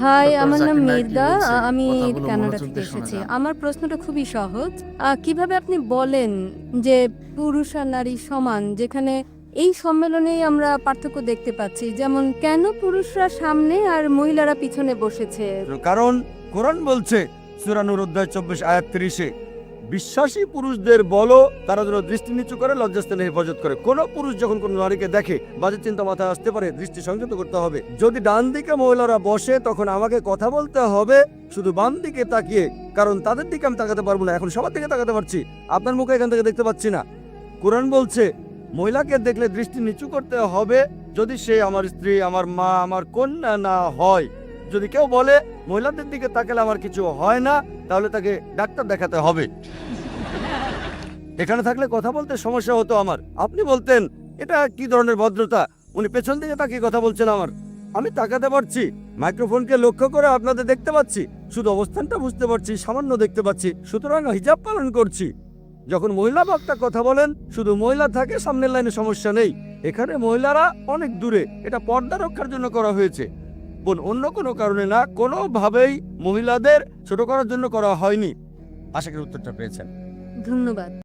High আমার নাম মেদা মির্দা আমি কানাডা থেকে এসেছি। আমার প্রশ্নটা খুবই সহজ। কীভাবে আপনি বলেন যে পুরুষ আর নারী সমান যেখানে এই সম্মেলনেই আমরা পার্থক্য দেখতে পাচ্ছি? যেমন কেন পুরুষরা সামনে আর মহিলারা পিছনে বসেছে? কারণ কোরআন বলছে সুরানুর অধ্যায় চব্বিশ আয়াত তিরিশে বিশ্বাসী পুরুষদের বলো, তারা যেন দৃষ্টি নিচু করে, লজ্জাস্থানে হেফাজত করে। কোন পুরুষ যখন কোনো নারীকে দেখে, বাজে চিন্তা মাথায় আসতে পারে, দৃষ্টি সংযত করতে হবে। যদি ডান দিকে মহিলারা বসে, তখন আমাকে কথা বলতে হবে, শুধু বাম দিকে তাকিয়ে, কারণ তাদের দিকে আমি তাকাতে পারব না। এখন সবার দিকে তাকাতে পারছি। আপনার মুখে এখান থেকে দেখতে পাচ্ছি না। কোরআন বলছে, মহিলাকে দেখলে দৃষ্টি নিচু করতে হবে, যদি সে আমার স্ত্রী, আমার মা, আমার কন্যা না হয়। যদি কেউ বলে, মহিলাদের দিকে তাকালে আমার কিছু হয় না তাহলে তাকে ডাক্তার দেখাতে হবে। এখানে থাকলে কথা বলতে সমস্যা হতো আমার। আপনি বলতেন, এটা কি ধরনের ভদ্রতা? উনি পেছন দিকে তাকিয়ে কথা বলছেন আমার। আমি তাকাতে পারছি, মাইক্রোফোনকে লক্ষ্য করে আপনাদের দেখতে পাচ্ছি। শুধু অবস্থানটা বুঝতে পারছি, সামান্য দেখতে পাচ্ছি। সুতরাং হিজাব পালন করছি। যখন মহিলা বক্তা কথা বলেন, শুধু মহিলা থাকে, সামনের লাইনে সমস্যা নেই। এখানে মহিলারা অনেক দূরে। এটা পর্দা রক্ষার জন্য করা হয়েছে। অন্য কোনো কারণে না, কোনোভাবেই মহিলাদের ছোট করার জন্য করা হয়নি। আশা করি উত্তরটা পেয়েছেন। ধন্যবাদ।